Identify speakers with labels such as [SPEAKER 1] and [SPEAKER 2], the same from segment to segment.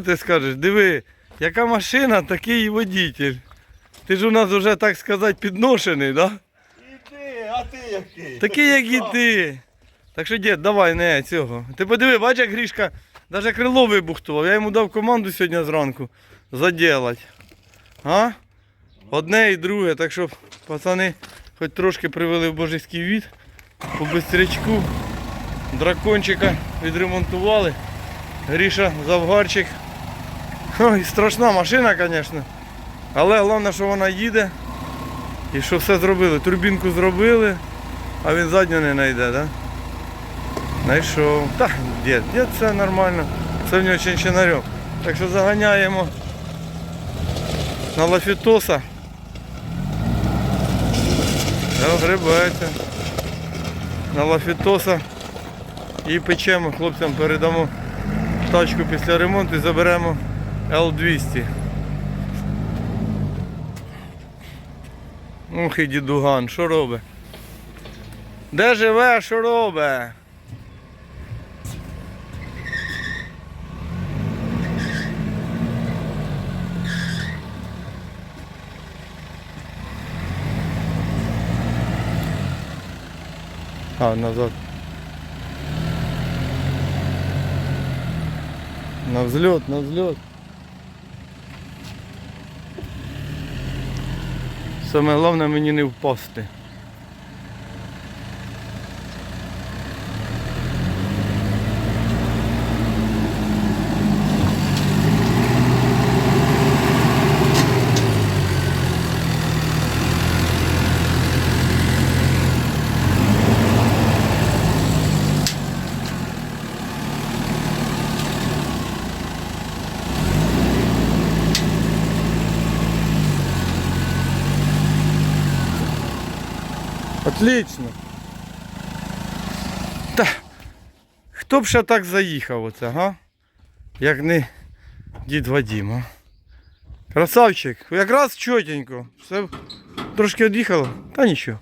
[SPEAKER 1] ти скажеш? Диви, яка машина, такий і водитель. Ти ж у нас вже, так сказати, підношений, да?
[SPEAKER 2] І ти, а ти який?
[SPEAKER 1] Такий, як і ти. Так що, дід, давай, не цього. Ти подиви, бач, як Грішка навіть крило вибухтував. Я йому дав команду сьогодні зранку заділати. А? Одне і друге, так що пацани хоч трошки привели в божеський від. По бистрячку. Дракончика відремонтували. Гріша завгарчик. Ой, страшна машина, звісно. Але головне, що вона їде. І що все зробили. Турбінку зробили, а він задню не знайде, да? Знайшов. Так, дід, дід все нормально. Це в нього чинчинарем. Так що заганяємо на лафітоса. Гребеться. На лафітоса. І печемо, хлопцям передамо тачку після ремонту і заберемо Л200. Ух і дідуган, що робить? Де живе, що робить? А, назад. На взлет, на взлет. Саме головне мені не впасти. Отлично. Та, хто б ще так заїхав оце, га? Як не дід Вадим? Красавчик, якраз чотенько. Все трошки від'їхало, та нічого.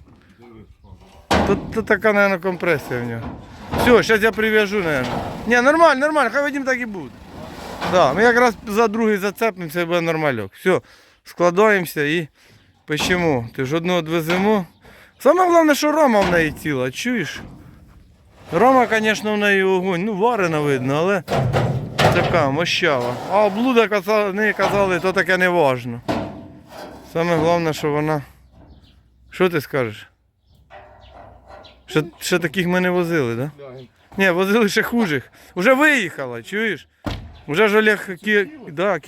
[SPEAKER 1] Тут, така, мабуть, компресія в нього. Все, зараз я прив'яжу, мабуть. Ні, нормально, нормально, хай Вадим так і буде. Да, ми якраз за другий зацепимося і буде нормальок. Все, складаємося і печемо. Ти ж одну відвеземо. Саме головне, що рома в неї ціла, чуєш? Рома, звісно, в неї огонь. Ну, варена видно, але така мощава. А облуда казали, не казали, то таке не важно. Саме головне, що вона. Що ти скажеш? Ще, ще таких ми не возили, так? Да? Ні, возили ще хужих. Уже виїхала, чуєш? Уже ж Олег Кі... да,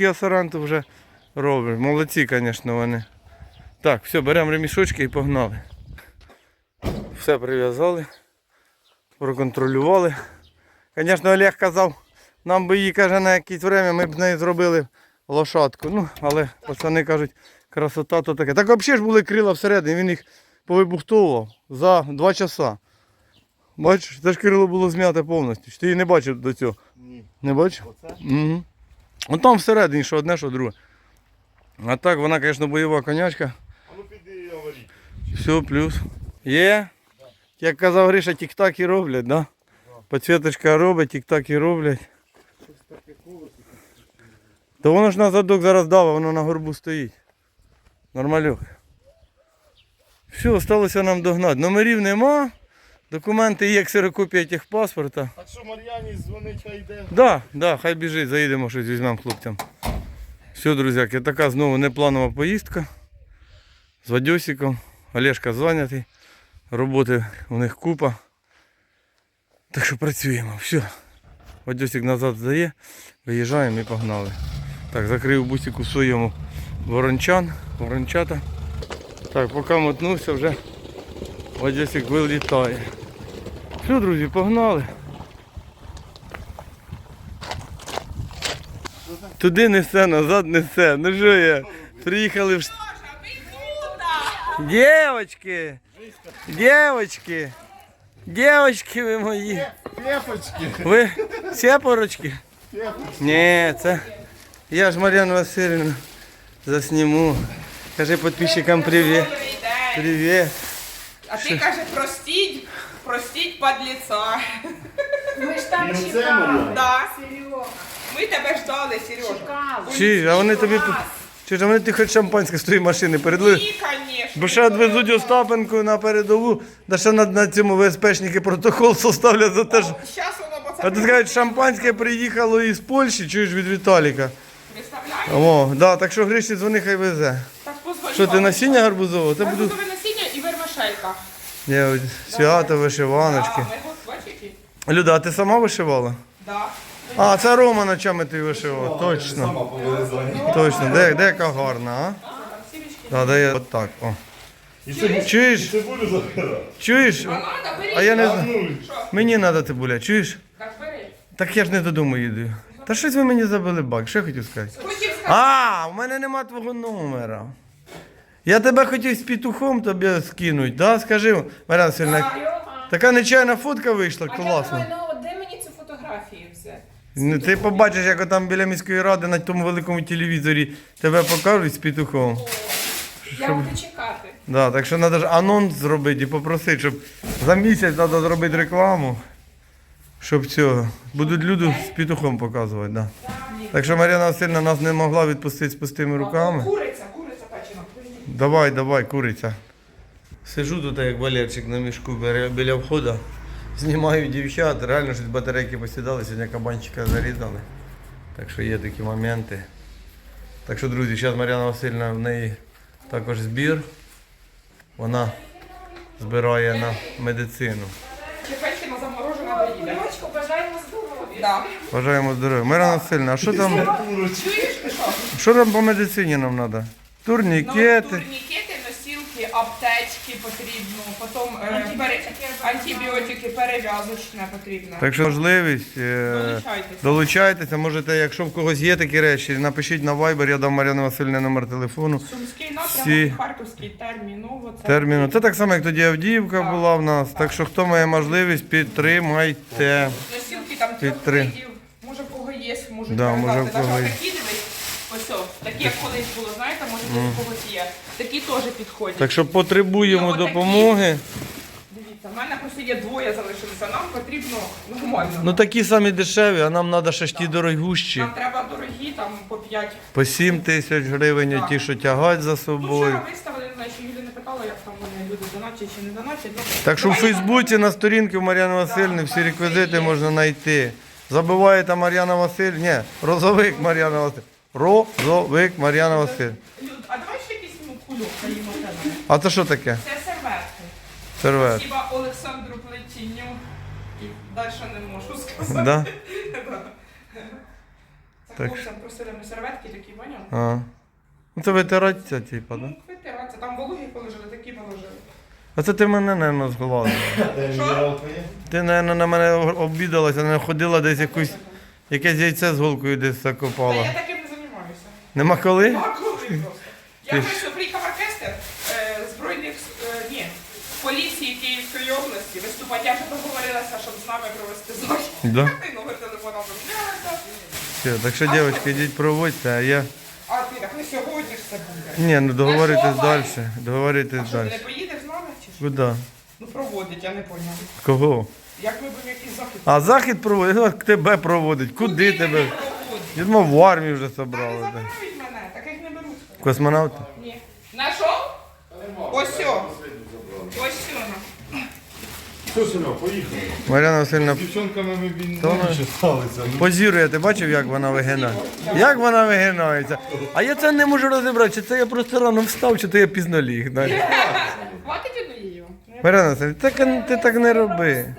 [SPEAKER 1] вже робить. Молодці, звісно, вони. Так, все, беремо ремішочки і погнали. Все прив'язали, проконтролювали. Звісно, Олег казав, нам би її каже на якесь время, ми б з нею зробили лошадку. Ну, але пацани кажуть, красота то таке. Так взагалі ж були крила всередині, він їх повибухтовував за два часа. Бачиш, це ж крило було зм'яте повністю. Чи Ти її не бачив до цього?
[SPEAKER 2] Ні.
[SPEAKER 1] Не бачив?
[SPEAKER 2] Оце?
[SPEAKER 1] Угу. От там всередині, що одне, що друге. А так, вона, звісно, бойова конячка.
[SPEAKER 2] А ну піди і аварій.
[SPEAKER 1] Все, плюс. Є? Як казав Гриша, тік-таки роблять, да? Підсвіточка робить, тік-таки роблять. То воно ж на задок зараз дава, воно на горбу стоїть. Нормальок. Все, залишилося нам догнати. Номерів нема. Документи є, ксерокопія техпаспорта.
[SPEAKER 2] Так що Мар'яні дзвонить, хай йде.
[SPEAKER 1] Да, да, хай біжить, заїдемо щось візьмемо хлопцям. Все, друзяки, така знову непланова поїздка. З Вадьосиком. Олешка зайнятий. Роботи у них купа. Так що працюємо. Все. Вадьосик назад здає, виїжджаємо і погнали. Так, закрив бусику своєму ворончан, ворончата. Так, поки мотнувся, вже Вадьосик вилітає. Все, друзі, погнали. Туди несе, назад несе. Ну що я? Приїхали в Ш- Девочки! Девочки! Девочки ви мої!
[SPEAKER 2] Пепочки.
[SPEAKER 1] Ви сепорочки? Ні, це я ж Мар'яну Васильівну засніму. Кажи підписчикам привіт.
[SPEAKER 3] Добрий день.
[SPEAKER 1] Привіт.
[SPEAKER 3] А ти каже, простіть, простіть подліца.
[SPEAKER 4] Ми ж там
[SPEAKER 2] І оце,
[SPEAKER 4] чекали.
[SPEAKER 2] Мар'яна?
[SPEAKER 3] Да.
[SPEAKER 4] Серйозно.
[SPEAKER 3] Ми тебе ждали, Сережа.
[SPEAKER 4] Чекали.
[SPEAKER 1] Чи, а вони тобі. Чи ж вони ти хоч шампанське з твоєї машини передали?
[SPEAKER 3] Ні, звісно.
[SPEAKER 1] Бо ще відвезуть Остапенку на передову, да ще на, на цьому ВСПшники протокол составлять за те, що.
[SPEAKER 3] Зараз воно
[SPEAKER 1] А ти скажуть, шампанське приїхало із Польщі, чуєш від Віталіка.
[SPEAKER 3] Виставляємо.
[SPEAKER 1] О, да, так що Гриші дзвони, хай везе.
[SPEAKER 3] Так.
[SPEAKER 1] Що ти насіння гарбузового? Це буду.
[SPEAKER 3] Гарбузове насіння і вермишелька.
[SPEAKER 1] Ні, ось свято, вишиваночки.
[SPEAKER 3] Да, ми бачите?
[SPEAKER 1] Люда, а ти сама вишивала?
[SPEAKER 3] Да.
[SPEAKER 1] А, це Рома ночами ти вишивав. Точно. Точно. Де, де яка гарна, а? Да, де я. От так. О. Чуєш?
[SPEAKER 2] Цибулю забирав.
[SPEAKER 1] Чуєш?
[SPEAKER 3] А
[SPEAKER 1] я не знаю. Мені треба цибуля, чуєш?
[SPEAKER 3] Так,
[SPEAKER 1] я ж не додому їду. Та щось ви мені забили бак, що я хотів сказати? А, у мене нема твого номера. Я тебе хотів з петухом тобі скинуть, да? Скажи, Мар'яна Васильівна, така нечайна фотка вийшла,
[SPEAKER 4] А я
[SPEAKER 1] класно.
[SPEAKER 4] думаю, ну от де мені цю фотографію взяти?
[SPEAKER 1] Ну, ти побачиш, як там біля міської ради на тому великому телевізорі тебе покажуть з петухом.
[SPEAKER 4] Я буду чекати.
[SPEAKER 1] Да, так що треба ж анонс зробити і попросити, щоб за місяць треба зробити рекламу. Щоб цього. Будуть люди з петухом показувати, да. Так що Мар'яна Васильівна нас не могла відпустити з пустими руками.
[SPEAKER 3] Куриця, куриця печена.
[SPEAKER 1] Давай, давай, куриця. Сижу тут, як Валерчик на мішку біля- біля входу. Знімаю дівчат, реально щось батарейки посідали, сьогодні кабанчика зарізали. Так що є такі моменти. Так що, друзі, зараз Мар'яна Васильівна в неї також збір. Вона збирає на медицину.
[SPEAKER 3] Чи печена заморожена доїде?
[SPEAKER 4] Дочку, бажаємо здоров'я.
[SPEAKER 3] Да.
[SPEAKER 1] Бажаємо здоров'я. Мар'яна Васильівна, а що там,
[SPEAKER 3] Чуєш, що?
[SPEAKER 1] що там по медицині нам треба?
[SPEAKER 3] Ну,
[SPEAKER 1] Турнікети.
[SPEAKER 3] турнікети, носілки, аптечки потрібно, потім е, пере- антибіотики, перев'язочне потрібно.
[SPEAKER 1] Так що можливість. е,
[SPEAKER 3] Долучайтеся.
[SPEAKER 1] Долучайтеся, можете, якщо в когось є такі речі, напишіть на Viber, я дам Мар'яні Васильівні номер телефону.
[SPEAKER 3] Сумський
[SPEAKER 1] Всі-
[SPEAKER 3] напрямок, Харківський терміново. Це
[SPEAKER 1] Терміну. Це так само, як тоді Авдіївка
[SPEAKER 3] Так.
[SPEAKER 1] була в нас. Так що хто має можливість, підтримайте.
[SPEAKER 3] Носілки там трьох
[SPEAKER 1] Підтри-
[SPEAKER 3] видів. Може в кого є, може
[SPEAKER 1] Да, може, в кого є.
[SPEAKER 3] такі дивись. Ось, о, такі як колись було, знаєте, може десь в когось є. Такі теж підходять.
[SPEAKER 1] Так що потребуємо
[SPEAKER 3] Ну,
[SPEAKER 1] допомоги.
[SPEAKER 3] Дивіться, в мене просто є двоє залишилися. Нам потрібно нормально.
[SPEAKER 1] Ну такі самі дешеві, а нам треба ще ж ті дорогущі.
[SPEAKER 3] Нам треба дорогі, там по 5.
[SPEAKER 1] По 7 тисяч гривень, а ті, що тягають за
[SPEAKER 3] Ну,
[SPEAKER 1] собою.
[SPEAKER 3] вчора виставили, не знаю, ще Юлі не питала, як там вони люди донатять чи не донатять. Ну,
[SPEAKER 1] Так що в Фейсбуці на сторінці Мар'яни Васильівни всі реквізити можна знайти. Забиваєте Мар'яна Васильівна. Ні, розовик Мар'яна Васильівна. Розовик Мар'яна Васильівна.
[SPEAKER 3] Люд, а давай ще
[SPEAKER 1] А це що таке?
[SPEAKER 3] Це серветки.
[SPEAKER 1] Сервет.
[SPEAKER 3] Хіба Олександру Плетінню. І далі не можу сказати.
[SPEAKER 1] Да?
[SPEAKER 3] Це
[SPEAKER 1] Так.
[SPEAKER 3] хлопцям просили ми серветки такі, поняв?
[SPEAKER 1] А. Ну це витираться, типа, да?
[SPEAKER 3] Ну, витираться, там вологі положили, такі положили.
[SPEAKER 1] А це ти мене,
[SPEAKER 2] мінералка є?
[SPEAKER 1] Ти, наверное, на мене обідалася, не ходила десь якусь, якесь яйце з голкою десь
[SPEAKER 3] Та
[SPEAKER 1] закопала.
[SPEAKER 3] я таким не займаюся.
[SPEAKER 1] Нема коли?
[SPEAKER 3] А коли просто? Я
[SPEAKER 1] Ти ж-
[SPEAKER 3] просто приїхав в оркестр е, збройних е, ні, поліції Області виступати. Я вже договорилася, щоб з нами провести захід.
[SPEAKER 1] Да?
[SPEAKER 3] Номер телефону помінялися.
[SPEAKER 1] Все, так що, дівчатки, йдіть проводьте, а я.
[SPEAKER 3] А ти так не сьогодні ж це буде.
[SPEAKER 1] Ні, ну договоритесь
[SPEAKER 3] А
[SPEAKER 1] далі. Договоритесь
[SPEAKER 3] А що, ти
[SPEAKER 1] далі.
[SPEAKER 3] не поїдеш з нами чи що?
[SPEAKER 1] Куди?
[SPEAKER 3] Ну проводить, я не поняла.
[SPEAKER 1] Кого?
[SPEAKER 3] Як ми будемо якийсь захід?
[SPEAKER 1] А захід проводить, ну, тебе проводить. Куди тебе? Я думав, в армію вже
[SPEAKER 3] Та не
[SPEAKER 1] забрали. да.
[SPEAKER 3] забирають мене, таких не беруть.
[SPEAKER 1] Космонавти?
[SPEAKER 3] Ні. Нашов? Ось сьо. Ось сьо.
[SPEAKER 2] Все, Серега, поїхали.
[SPEAKER 1] Мар'яна Васильівна
[SPEAKER 2] З дівчонками ми більше сталися.
[SPEAKER 1] позірує, ти бачив, як вона вигинає? Як вона вигинається? А я це не можу розібрати, чи це я просто рано встав, чи то я пізно ліг. знаєш.
[SPEAKER 3] Хватить однією?
[SPEAKER 1] Мар'яна Васильівна, так, ти так не роби.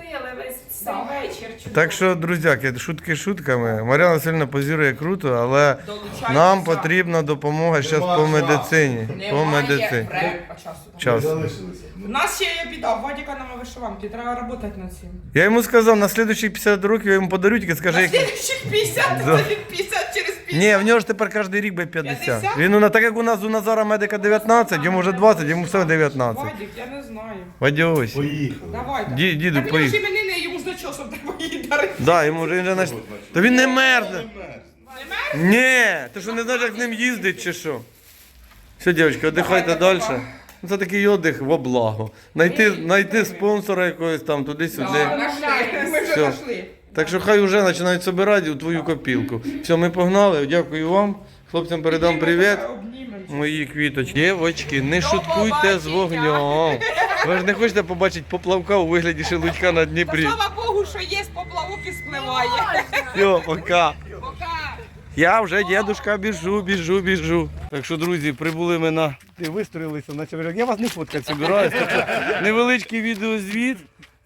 [SPEAKER 1] Так що, друзяки, шутки шутками. Мар'яна Васильівна позірує круто, але
[SPEAKER 3] Долучайтеся.
[SPEAKER 1] нам потрібна допомога зараз по медицині. По
[SPEAKER 3] Немає
[SPEAKER 1] медицині.
[SPEAKER 3] а часу.
[SPEAKER 1] Час.
[SPEAKER 2] Залишилися.
[SPEAKER 3] У нас ще є біда, в Вадіка нема вишиванки, треба працювати над цим.
[SPEAKER 1] Я йому сказав, на слідуючі 50 років я йому подарю, тільки скаже,
[SPEAKER 3] На
[SPEAKER 1] як...
[SPEAKER 3] слідчих 50,
[SPEAKER 1] Да.
[SPEAKER 3] це 50 через 50.
[SPEAKER 1] Ні, в нього ж тепер кожен рік буде 50.
[SPEAKER 3] 50?
[SPEAKER 1] Він ну, так як у нас у Назара медика 19, йому вже 20, йому все 19.
[SPEAKER 3] Вадік, я не знаю.
[SPEAKER 1] Вадюсь.
[SPEAKER 2] Поїхали.
[SPEAKER 3] Давайте.
[SPEAKER 1] Ді- діду,
[SPEAKER 3] він ж іменини, дочосом треба її дарити.
[SPEAKER 1] Да, йому вже він же наш... То він не мерзне. Ні, ти що не знаєш, як з ним їздить чи що? Все, дівчатки, віддихайте далі. Ну, Це такий віддих во благо. Найти, найти спонсора якогось там туди-сюди.
[SPEAKER 3] Ми вже знайшли.
[SPEAKER 1] Так що хай вже починають збирати у твою копілку. Все, ми погнали. Дякую вам. Хлопцям передам привіт. Мої квіточки. Дівочки, не шуткуйте з вогнем. Ви ж не хочете побачити поплавка у вигляді шелудька на Дніпрі.
[SPEAKER 3] Слава Богу, що є поплавок і спливає.
[SPEAKER 1] Все, пока.
[SPEAKER 3] Пока.
[SPEAKER 1] Я вже дедушка біжу, біжу, біжу. Так що, друзі, прибули ми на. Ти вистроїлися на чоловік. Я вас не фоткати собираюсь. Так невеличкий відеозвіт.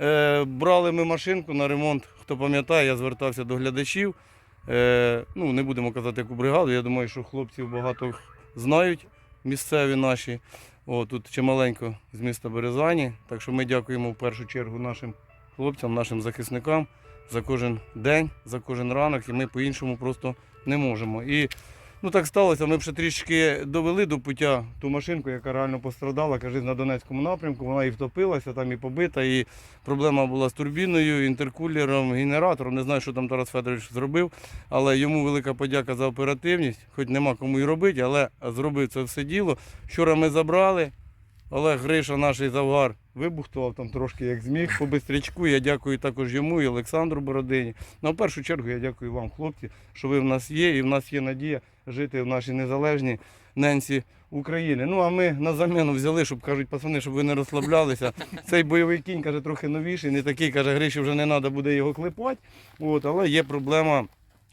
[SPEAKER 1] Е, брали ми машинку на ремонт. Хто пам'ятає, я звертався до глядачів. Е, ну, не будемо казати, яку бригаду. Я думаю, що хлопців багато знають місцеві наші. О, тут чималенько з міста Березані. Так що ми дякуємо в першу чергу нашим хлопцям, нашим захисникам за кожен день, за кожен ранок, і ми по-іншому просто не можемо. І ну так сталося. Ми вже трішки довели до пуття ту машинку, яка реально пострадала, каже, на Донецькому напрямку. Вона і втопилася, там і побита. І проблема була з турбіною, інтеркулером, генератором. Не знаю, що там Тарас Федорович зробив, але йому велика подяка за оперативність. Хоч нема кому і робити, але зробив це все діло. Вчора ми забрали. Олег Гриша, наш завгар, вибухтував там трошки як зміг по бистрячку. Я дякую також йому і Олександру Бородині. Ну, в першу чергу я дякую вам, хлопці, що ви в нас є, і в нас є надія жити в нашій незалежній ненці України. Ну а ми на заміну взяли, щоб кажуть, пацани, щоб ви не розслаблялися. Цей бойовий кінь каже трохи новіший, не такий, каже, Гриші вже не треба буде його клепати. От, але є проблема.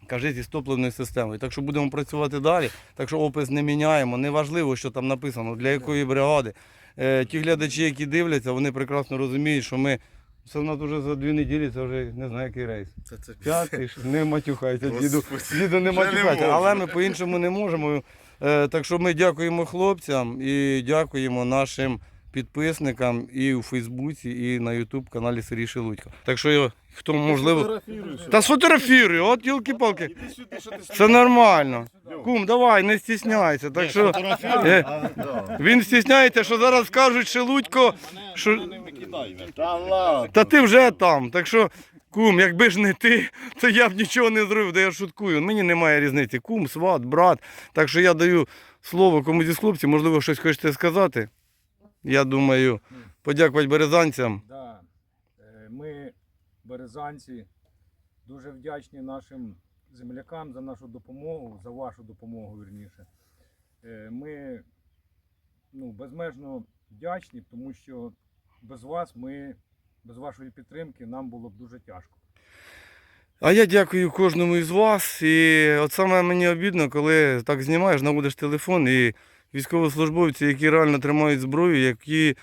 [SPEAKER 1] Каже, зі стопливною системою. Так що будемо працювати далі. Так що опис не міняємо. Неважливо, що там написано, для якої бригади. Е, ті глядачі, які дивляться, вони прекрасно розуміють, що ми. Це в нас вже за дві неділі, це вже не знаю, який рейс.
[SPEAKER 2] Це, це
[SPEAKER 1] П'ятий, не матюхайся, діду, діду не матюхайся. Але ми по-іншому не можемо. Е, так що ми дякуємо хлопцям і дякуємо нашим підписникам і у Фейсбуці, і на Ютуб каналі Сергій Шелудько. Так що хто можливо. Та сфотографіруй, от тілки-палки. Це нормально. Кум, давай, не стісняйся. Так що е, він стісняється, що зараз скажуть Шелудько, що.
[SPEAKER 2] Та.
[SPEAKER 1] Та ти вже там. Так що, кум, якби ж не ти, то я б нічого не зробив, де я шуткую. Мені немає різниці. Кум, сват, брат. Так що я даю слово комусь із хлопців, можливо, щось хочете сказати. Я думаю, подякувати березанцям.
[SPEAKER 5] Да. Е, Ми, березанці, дуже вдячні нашим землякам за нашу допомогу, за вашу допомогу, вірніше. Е, Ми ну, безмежно вдячні, тому що без вас ми, без вашої підтримки нам було б дуже тяжко.
[SPEAKER 1] А я дякую кожному із вас. І от саме мені обідно, коли так знімаєш, наводиш телефон і військовослужбовці, які реально тримають зброю, які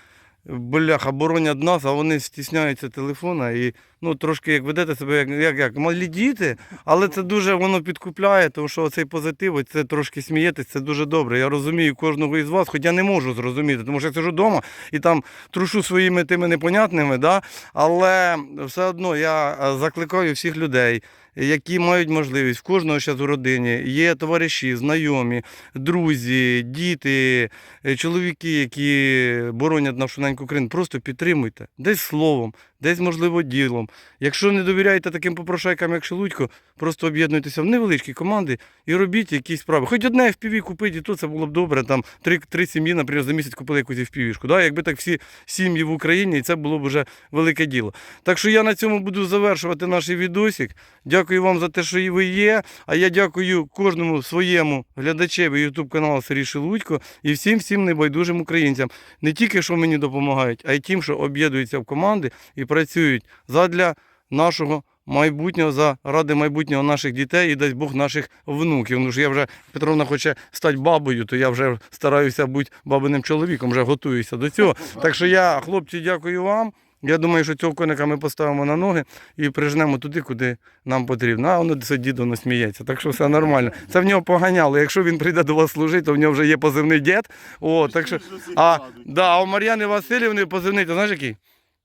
[SPEAKER 1] бляха боронять нас, а вони стісняються телефона і ну трошки як ведете себе, як, як, як малі діти, але це дуже воно підкупляє, тому що цей позитив, це трошки смієтесь, це дуже добре. Я розумію кожного із вас, хоч я не можу зрозуміти, тому що я сижу вдома і там трушу своїми тими непонятними, да? але все одно я е, закликаю всіх людей. Які мають можливість в кожного зараз у родині є товариші, знайомі, друзі, діти, е, чоловіки, які боронять нашу неньку країну. Просто підтримуйте десь словом, десь можливо ділом. Якщо не довіряєте таким попрошайкам, як Шелудько, просто об'єднуйтеся в невеличкі команди і робіть якісь справи. Хоч одне FPV купити, і то це було б добре. Там три, три сім'ї, наприклад, за місяць купили якусь FPV-шку. Да? Якби так всі сім'ї в Україні, і це було б вже велике діло. Так що я на цьому буду завершувати наш відосик. Дякую вам за те, що і ви є. А я дякую кожному своєму глядачеві YouTube каналу Сергій Шелудько і всім всім небайдужим українцям. Не тільки що мені допомагають, а й тим, що об'єднуються в команди і працюють задля нашого майбутнього, заради майбутнього наших дітей і дасть Бог наших внуків. Ну ж я вже Петровна хоче стати бабою, то я вже стараюся бути бабиним чоловіком, вже готуюся до цього. Так що я, хлопці, дякую вам. Я думаю, що цього коника ми поставимо на ноги і прижнемо туди, куди нам потрібно. А воно це дідо не сміється, так що все нормально. Це в нього поганяло. Якщо він прийде до вас служити, то в нього вже є позивний дід. О, так що, а, да, а у Мар'яни Васильівни позивний, ти знаєш який?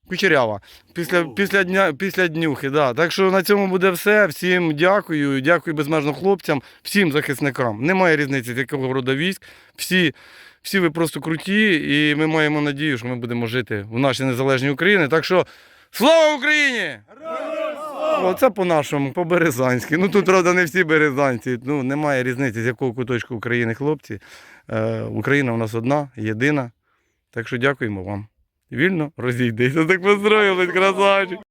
[SPEAKER 1] Кучерява. Після, після, дня, після днюхи, да. Так що на цьому буде все. Всім дякую. Дякую безмежно хлопцям, всім захисникам. Немає різниці, з якого роду військ. Всі, всі ви просто круті, і ми маємо надію, що ми будемо жити в нашій незалежній Україні. Так що слава Україні! Оце по-нашому, по-березанськи. Ну тут, правда, не всі березанці. Ну, немає різниці, з якого куточку України хлопці. Е, Україна у нас одна, єдина. Так що дякуємо вам. Вільно розійдися, Так построїлись, красавчик.